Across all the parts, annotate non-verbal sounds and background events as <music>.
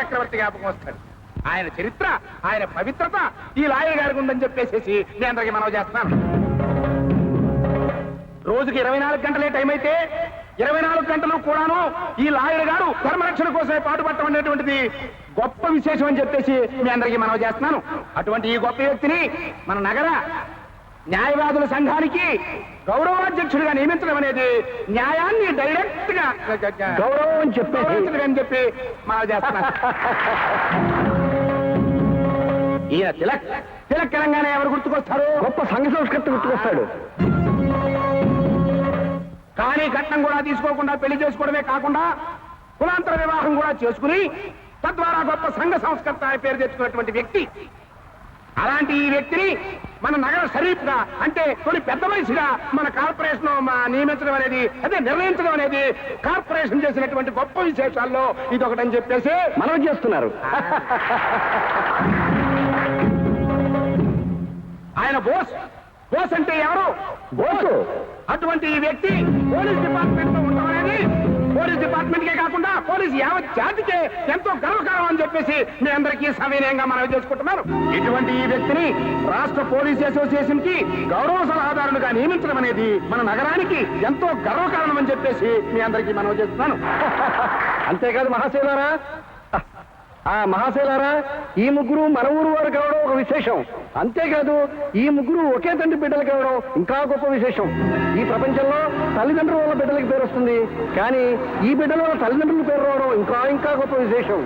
చక్రవర్తి జ్ఞాపకం వస్తాడు. ఆయన చరిత్ర ఆయన పవిత్రత ఈ లాయర్ గారికి ఉందని చెప్పేసి నేను అందరికీ మనవి చేస్తున్నాను. రోజుకి ఇరవై నాలుగు గంటలే టైం అయితే ఇరవై నాలుగు గంటలు కూడాను ఈ లాయర్ గారు ధర్మరక్షణ కోసమే పాటుపడటం అనేటువంటిది గొప్ప విశేషం అని చెప్పేసి మీ అందరికీ మనవి చేస్తున్నాను. అటువంటి ఈ గొప్ప వ్యక్తిని మన నగర న్యాయవాదుల సంఘానికి గౌరవాధ్యక్షుడిగా నియమించడం అనేది న్యాయాన్ని డైరెక్ట్గా గౌరవం గౌరవించడం అని చెప్పి మనవి చేస్తున్నాను <laughs> ఈయన తిలక్. తిలక్ తెలంగాణ ఎవరు గుర్తుకొస్తారు? గొప్ప సంఘ సంస్కృతి గుర్తుకొస్తాడు. కానీ కట్నం కూడా తీసుకోకుండా పెళ్ళి చేసుకోవడమే కాకుండా కులాంతర వివాహం కూడా చేసుకుని తద్వారా గొప్ప సంఘ సంస్కర్త అనే పేరు తెచ్చుకున్నటువంటి వ్యక్తి అలాంటి ఈ వ్యక్తిని మన నగర షరీఫ్గా అంటే కొన్ని పెద్ద మనిషిగా మన కార్పొరేషన్ నియమించడం అనేది అదే నిర్ణయించడం అనేది కార్పొరేషన్ చేసినటువంటి గొప్ప విశేషాల్లో ఇది ఒకటని చెప్పేసి మనం చేస్తున్నారు. <laughs> ఆయన బోస్ బోస్ అంటే ఎవరు? బోసు. అటువంటి ఈ వ్యక్తి పోలీస్ డిపార్ట్మెంట్లో పోలీస్ డిపార్ట్మెంట్ కే కాకుండా పోలీస్ యావత్ జాతికే ఎంతో గర్వకారం అని చెప్పేసి మీ అందరికీ సవినయంగా మనవి చేసుకుంటున్నాను. ఇటువంటి ఈ వ్యక్తిని రాష్ట్ర పోలీస్ అసోసియేషన్కి గౌరవ సలహాదారులుగా నియమించడం అనేది మన నగరానికి ఎంతో గర్వకారణం అని చెప్పేసి మీ అందరికీ మనవి చేస్తున్నాను. <laughs> అంతేకాదు మహాశైలారా ఆ మహాశైలారా ఈ ముగ్గురు మన ఊరు వారు కావడం ఒక విశేషం. అంతేకాదు ఈ ముగ్గురు ఒకే తండ్రి బిడ్డలు కావడం ఇంకా గొప్ప విశేషం. ఈ ప్రపంచంలో తల్లిదండ్రుల వల్ల బిడ్డలకి పేరు వస్తుంది. కానీ ఈ బిడ్డల వల్ల తల్లిదండ్రుల పేరు రావడం ఇంకా ఇంకా గొప్ప విశేషం.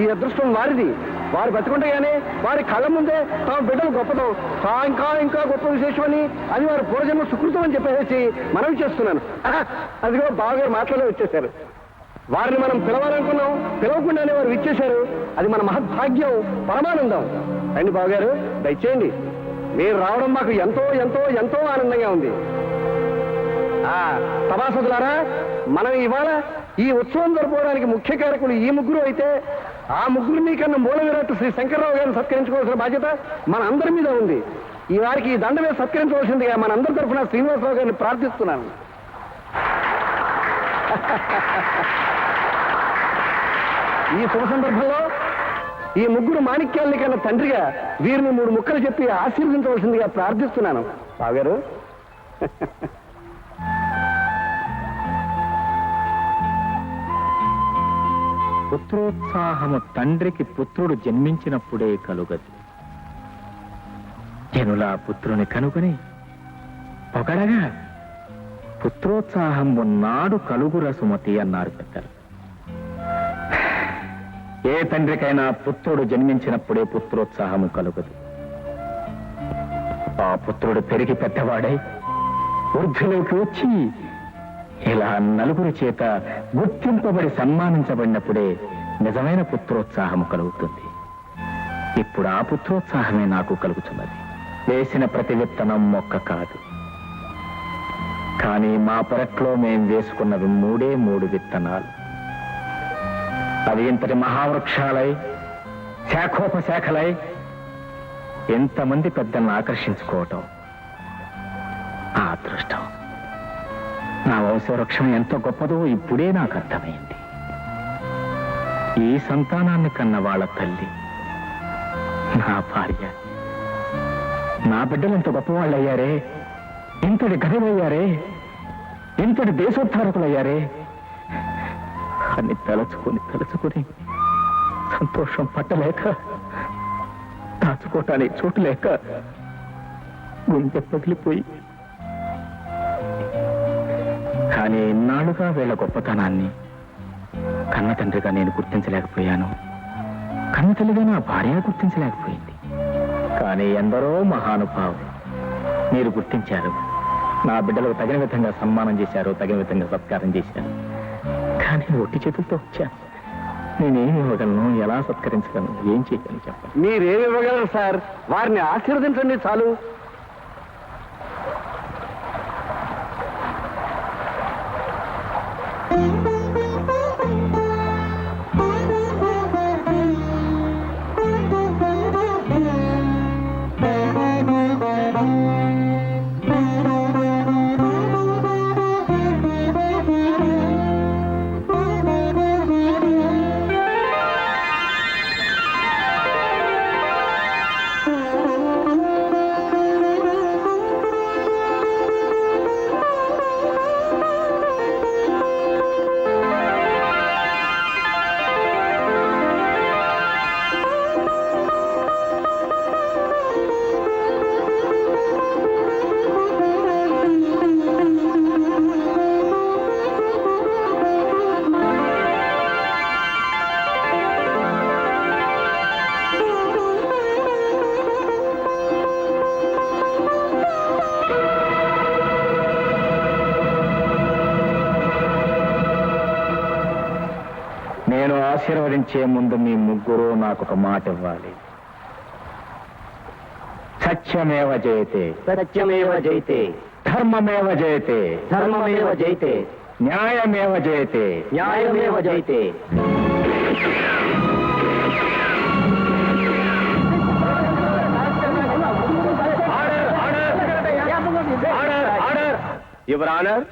ఈ అదృష్టం వారిది. వారు బతుకుండగానే వారి కళ్ళ ముందే తమ బిడ్డలు గొప్పదం. తా ఇంకా ఇంకా గొప్ప విశేషం అని అది వారి పూర్వజన్మ సుకృతం అని చెప్పేసి మనవి చేస్తున్నాను. అది అదిగో బావగారు మాట్లాడే వచ్చేసారు. వారిని మనం పిలవాలనుకున్నాం. పిలవకుండానే వారు ఇచ్చేశారు అది మన మహద్భాగ్యం పరమానందం. రండి బావగారు దయచేయండి. మీరు రావడం మాకు ఎంతో ఎంతో ఎంతో ఆనందంగా ఉంది. ఆ సభాసదులారా మనం ఇవాళ ఈ ఉత్సవం జరుపుకోవడానికి ముఖ్య కారకులు ఈ ముగ్గురు అయితే ఆ ముగ్గురిని కన్నా మూల విరాట్ శ్రీ శంకర్రావు గారిని సత్కరించుకోవాల్సిన బాధ్యత మన అందరి మీద ఉంది. ఈ వారికి ఈ దండ మీద సత్కరించవలసిందిగా మన అందరి తరఫున శ్రీనివాసరావు గారిని ప్రార్థిస్తున్నాను. <laughs> ఈ శుభ సందర్భంలో ఈ ముగ్గురు మాణిక్యాలని కన్నా తండ్రిగా వీరిని మూడు ముక్కలు చెప్పి ఆశీర్వదించవలసిందిగా ప్రార్థిస్తున్నాను. బావగారు. పుత్రోత్సాహము తండ్రికి పుత్రుడు జన్మించినప్పుడే కలుగదు. జనులా పుత్రుని కనుగొని పొగడగా పుత్రోత్సాహం ఉన్నాడు కలుగుర సుమతి అన్నారు పెద్దలు. ఏ తండ్రికైనా పుత్రుడు జన్మించినప్పుడే పుత్రోత్సాహము కలుగదు. ఆ పుత్రుడు పెరిగి పెద్దవాడై వృద్ధిలోకి వచ్చి ఇలా నలుగురి చేత గుర్తింపబడి సన్మానించబడినప్పుడే నిజమైన పుత్రోత్సాహము కలుగుతుంది. ఇప్పుడు ఆ పుత్రోత్సాహమే నాకు కలుగుతున్నది. వేసిన ప్రతి విత్తనం మొక్క కాదు. కానీ మా పెరట్లో మేం వేసుకున్నవి మూడే మూడు విత్తనాలు. అది ఇంతటి మహావృక్షాలై శాఖోపశాఖలై ఎంతమంది పెద్దలను ఆకర్షించుకోవటం ఆ అదృష్టం. నా వంశవృక్షం ఎంత గొప్పదో ఇప్పుడే నాకు అర్థమైంది. ఈ సంతానాన్ని కన్న వాళ్ళ తల్లి నా భార్య నా బిడ్డలు ఎంత గొప్పవాళ్ళు అయ్యారే ఇంతటి గర్వయ్యారే ఇంతటి దేశోద్ధారకులయ్యారే అని తలచుకొని తలచుకొని సంతోషం పట్టలేక దాచుకోవటానికి చోటు లేక గుండె పగిలిపోయి. కానీ ఇన్నాళ్ళుగా వీళ్ళ గొప్పతనాన్ని కన్న తండ్రిగా నేను గుర్తించలేకపోయాను. కన్న తల్లిగా నా భార్య గుర్తించలేకపోయింది. కానీ ఎందరో మహానుభావులు మీరు గుర్తించారు. నా బిడ్డలకు తగిన విధంగా సన్మానం చేశారు తగిన విధంగా సత్కారం చేశారు. కానీ ఒట్టి చేతులతో వచ్చాను నేనేమి ఇవ్వగలను ఎలా సత్కరించగలను ఏం చేయగలను చెప్పండి. మీరేమి ఇవ్వగలరు సార్? వారిని ఆశీర్వదించండి చాలు. ఆశీర్వదించే ముందు మీ ముగ్గురు నాకు ఒక మాట ఇవ్వాలి. సత్యమేవ జయతే. సత్యమేవ జైతే ధర్మమేవ జయతే. ధర్మమేవ జైతే న్యాయమేవ జయతే. న్యాయమేవ జైతే యువర్ ఆనర్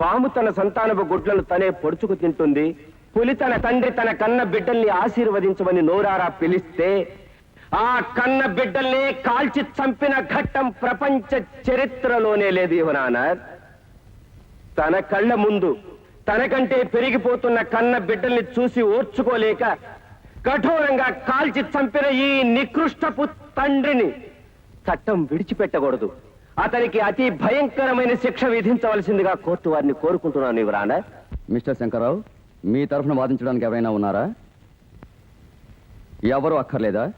పాము తన సంతానపు గుడ్లను తనే పొడుచుకు తింటుంది. పులి తన తండ్రి తన కన్న బిడ్డల్ని ఆశీర్వదించమని నోరారా పిలిస్తే ఆ కన్న బిడ్డల్ని కాల్చి చంపిన ఘట్టం ప్రపంచ చరిత్రలోనే లేదు యువర్ తన కళ్ళ ముందు తనకంటే పెరిగిపోతున్న కన్న బిడ్డల్ని చూసి ఓర్చుకోలేక కఠోరంగా కాల్చి చంపిన ఈ నికృష్టపు తండ్రిని చట్టం విడిచిపెట్టకూడదు. అతనికి అతి భయంకరమైన శిక్ష విధించవలసిందిగా కోర్టు వారిని కోరుకుంటున్నాను ఇవరాన మిస్టర్ శంకర్రావు మీ తరఫున వాదించడానికి ఎవరైనా ఉన్నారా? ఎవరు అక్కర్లేదా?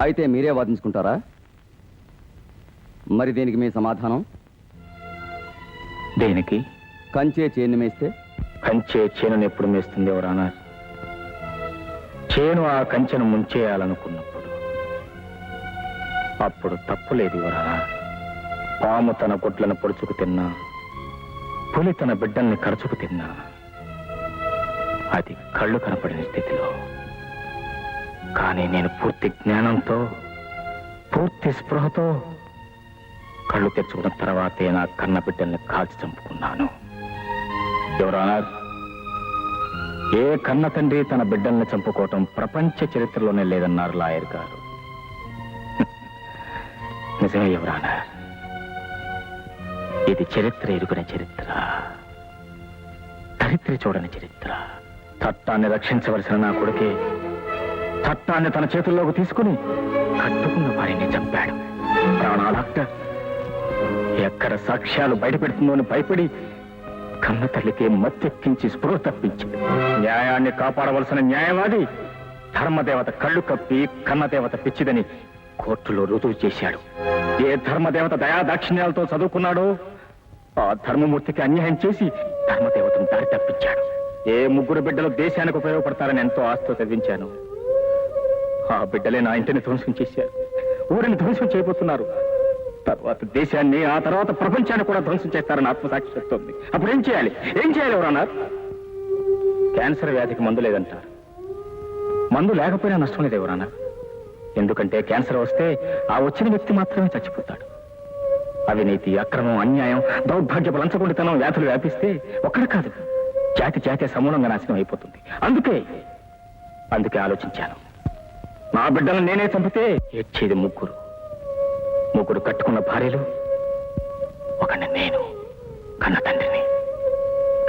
అయితే మీరే వాదించుకుంటారా? మరి దీనికి మీ సమాధానం? దేనికి? కంచే చేన్ని మేస్తే. కంచే చేనును ఎప్పుడు మేస్తుంది ఎవరానా చేను ఆ కంచెను ముంచేయాలనుకున్నప్పుడు. అప్పుడు తప్పు లేదు ఎవరానా పాము తన గుడ్లను పొడుచుకు తిన్నా పులి తన బిడ్డల్ని కరచుకు తిన్నా. అది కళ్ళు కనపడిన స్థితిలో. కానీ నేను పూర్తి జ్ఞానంతో పూర్తి స్పృహతో కళ్ళు తెచ్చుకున్న తర్వాతే నా కన్న బిడ్డల్ని కాల్చి చంపుకున్నాను. ఎవరానర్ ఏ కన్న తండ్రి తన బిడ్డల్ని చంపుకోవటం ప్రపంచ చరిత్రలోనే లేదన్నారు లాయర్ గారు. <laughs> నిజమే ఎవరానర్ ఇది చరిత్ర ఎరుగున చరిత్ర. చరిత్ర చూడని చరిత్ర. చట్టాన్ని రక్షించవలసిన నా కొడుకే చట్టాన్ని తన చేతుల్లోకి తీసుకుని కట్టుకున్న వారిని చంపాడు. ప్రాణాలక్క ఎక్కడ సాక్ష్యాలు బయటపెడుతుందో అని భయపడి కన్న తల్లికి మత్తెక్కించి స్పృహ తప్పించాడు న్యాయాన్ని కాపాడవలసిన న్యాయవాది ధర్మదేవత కళ్ళు కప్పి కన్నదేవత పిచ్చిదని కోర్టులో రుజువు చేశాడు. ఏ ధర్మదేవత దయా దాక్షిణ్యాలతో చదువుకున్నాడో ఆ ధర్మమూర్తికి అన్యాయం చేసి ధర్మదేవతను దారి తప్పించాడు. ఏ ముగ్గురు బిడ్డలు దేశానికి ఉపయోగపడతారని ఎంతో ఆస్తో చదివించాను ఆ బిడ్డలే నా ఇంటిని ధ్వంసం చేశారు. ఊరిని ధ్వంసం చేయబోతున్నారు. తర్వాత దేశాన్ని ఆ తర్వాత ప్రపంచాన్ని కూడా ధ్వంసం చేస్తారని ఆత్మసాక్షి చెప్తోంది అప్పుడు ఏం చేయాలి? ఏం చేయాలి ఎవరన్నారు క్యాన్సర్ వ్యాధికి మందు లేదంటారు. మందు లేకపోయినా నష్టం లేదు ఎవరన్నా ఎందుకంటే క్యాన్సర్ వస్తే ఆ వచ్చిన వ్యక్తి మాత్రమే చచ్చిపోతాడు. అవినీతి అక్రమం అన్యాయం దౌర్భాగ్యపు లంచగొండితనం వ్యాధులు వ్యాపిస్తే ఒక్కడ కాదు. జాతి జాతి సమూలంగా నాశనం అయిపోతుంది. అందుకే అందుకే ఆలోచించాను. నా బిడ్డలను నేనే చంపితే ఏడ్చేది ముగ్గురు. ముగ్గురు కట్టుకున్న భార్యలు ఒకడిని నేను కన్న తండ్రిని.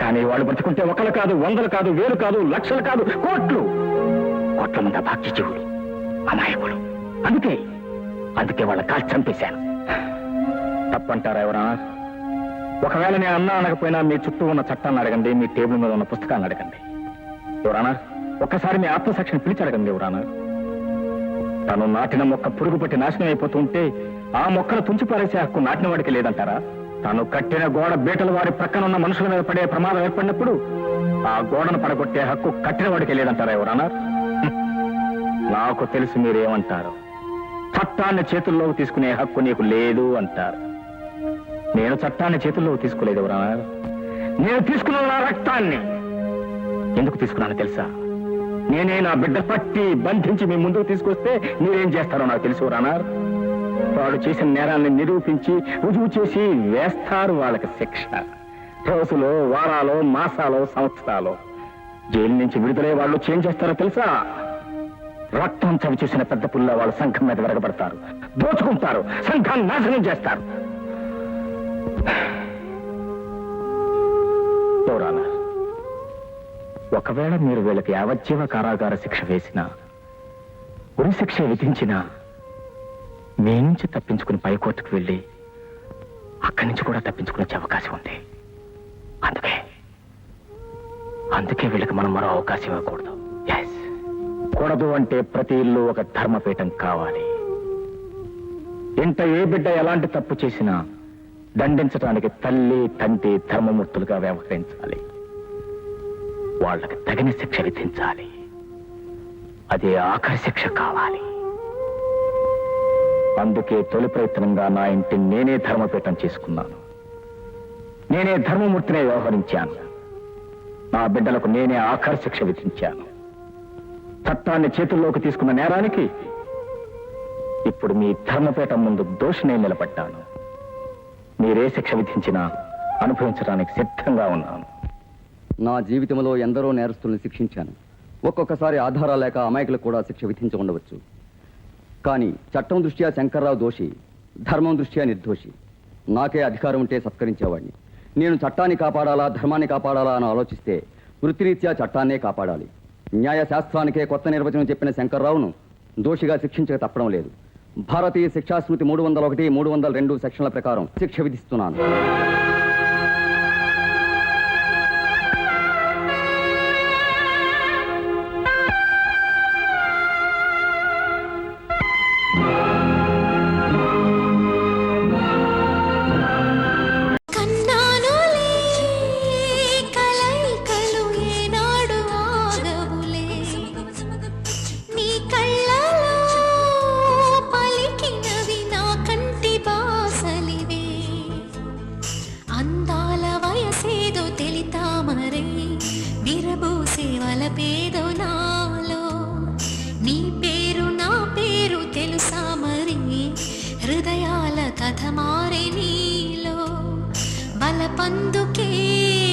కానీ వాళ్ళు బ్రతుకుంటే ఒకరు కాదు వందలు కాదు వేలు కాదు లక్షలు కాదు కోట్లు. కోట్ల మంది భాగ్య జీవులు అమాయకులు. అందుకే అందుకే వాళ్ళ కాల్చి చంపేశాను. తప్పంటారా ఎవరన్నా? ఒకవేళ నేను అన్నా అనకపోయినా మీ చుట్టూ ఉన్న చట్టాన్ని అడగండి మీ టేబుల్ మీద ఉన్న పుస్తకాన్ని అడగండి. ఎవరన్నా? ఒక్కసారి మీ ఆత్మసాక్షిని పిలిచి అడగండి ఎవరన్నా. తను నాటిన మొక్క పురుగు పట్టి నాశనం అయిపోతుంటే ఆ మొక్కను తుంచిపారేసే హక్కు నాటిన వాడికి లేదంటారా? తను కట్టిన గోడ బీటల వారి ప్రక్కన ఉన్న మనుషుల మీద పడే ప్రమాదం ఏర్పడినప్పుడు ఆ గోడను పడగొట్టే హక్కు కట్టిన వాడికి లేదంటారా ఎవరన్నా? నాకు తెలిసి మీరేమంటారు? చట్టాన్ని చేతుల్లోకి తీసుకునే హక్కు నీకు లేదు అంటారు. నేను చట్టాన్ని చేతుల్లో తీసుకోలేదు ఎవరన్నా నేను తీసుకున్న నా రక్తాన్ని. ఎందుకు తీసుకున్నాను తెలుసా? నేనే నా బిడ్డ పట్టి బంధించి మీ ముందుకు తీసుకొస్తే మీరేం చేస్తారో నాకు తెలుసు రానార్ వాడు చేసిన నేరాన్ని నిరూపించి రుజువు చేసి వేస్తారు వాళ్ళకి శిక్ష. రోజులో వారాలో మాసాలో సంవత్సరాలు. జైలు నుంచి విడుదలై వాళ్ళు ఏం చేస్తారో తెలుసా? రక్తం చవి చూసిన పెద్ద పుల్ల వాళ్ళు సంఘం మీద విరగబడతారు. దోచుకుంటారు. సంఘాన్ని నాశనం చేస్తారు. ఎవరానా ఒకవేళ మీరు వీళ్ళకి యావజ్జీవ కారాగార శిక్ష వేసినా ఉరి శిక్ష విధించినా మీ నుంచి తప్పించుకుని పైకోర్టుకు వెళ్ళి అక్కడి నుంచి కూడా తప్పించుకునే అవకాశం ఉంది. అందుకే అందుకే వీళ్ళకి మనం మరో అవకాశం ఇవ్వకూడదు. ఎస్ కూడదు అంటే ప్రతి ఇల్లు ఒక ధర్మపీఠం కావాలి. ఇంత ఏ బిడ్డ ఎలాంటి తప్పు చేసినా దండించడానికి తల్లి తండ్రి ధర్మమూర్తులుగా వ్యవహరించాలి. వాళ్ళకి తగిన శిక్ష విధించాలి. అదే ఆఖరి శిక్ష కావాలి. అందుకే తొలి ప్రయత్నంగా నా ఇంటిని నేనే ధర్మపీఠం చేసుకున్నాను. నేనే ధర్మమూర్తినే వ్యవహరించాను. నా బిడ్డలకు నేనే ఆఖరి శిక్ష విధించాను. చట్టాన్ని చేతుల్లోకి తీసుకున్న నేరానికి ఇప్పుడు మీ ధర్మపీఠం ముందు దోషినే నిలబడ్డాను. మీరే శిక్ష విధించినా అనుభవించడానికి సిద్ధంగా ఉన్నాను. నా జీవితంలో ఎందరో నేరస్తుల్ని శిక్షించాను. ఒక్కొక్కసారి ఆధారాలు లేక అమాయకులకు కూడా శిక్ష విధించి ఉండవచ్చు. కానీ చట్టం దృష్ట్యా శంకర్రావు దోషి ధర్మం దృష్ట్యా నిర్దోషి. నాకే అధికారం ఉంటే సత్కరించేవాడిని. నేను చట్టాన్ని కాపాడాలా ధర్మాన్ని కాపాడాలా అని ఆలోచిస్తే వృత్తిరీత్యా చట్టాన్నే కాపాడాలి. న్యాయ శాస్త్రానికే కొత్త నిర్వచనం చెప్పిన శంకర్రావును దోషిగా శిక్షించక తప్పడం లేదు. భారతీయ శిక్షాస్మృతి మూడు వందల ఒకటి మూడు వందల రెండు సెక్షన్ల ప్రకారం శిక్ష విధిస్తున్నాను.